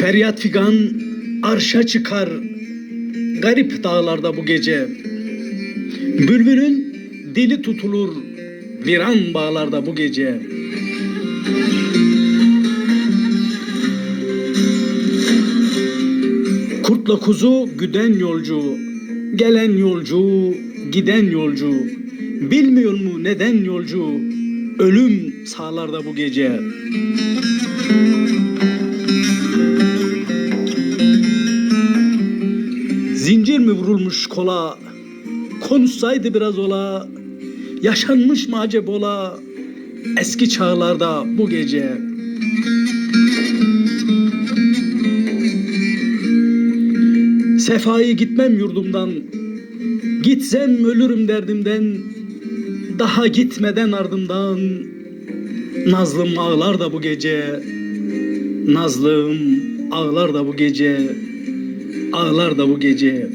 Feryat figan arşa çıkar garip dağlarda bu gece. Bülbülün dili tutulur viran bağlarda bu gece. Kurtla kuzu güden yolcu, gelen yolcu, giden yolcu. Bilmiyor mu neden yolcu? Ölüm sağlarda bu gece. Zincir mi vurulmuş kola? Konuşsaydı biraz ola. Yaşanmış mı acep ola? Eski çağlarda bu gece. Sefayı gitmem yurdumdan. Gitsem ölürüm derdimden. Daha gitmeden ardımdan. Nazlım ağlar da bu gece. Nazlım ağlar da bu gece. Ağlar da bu gece.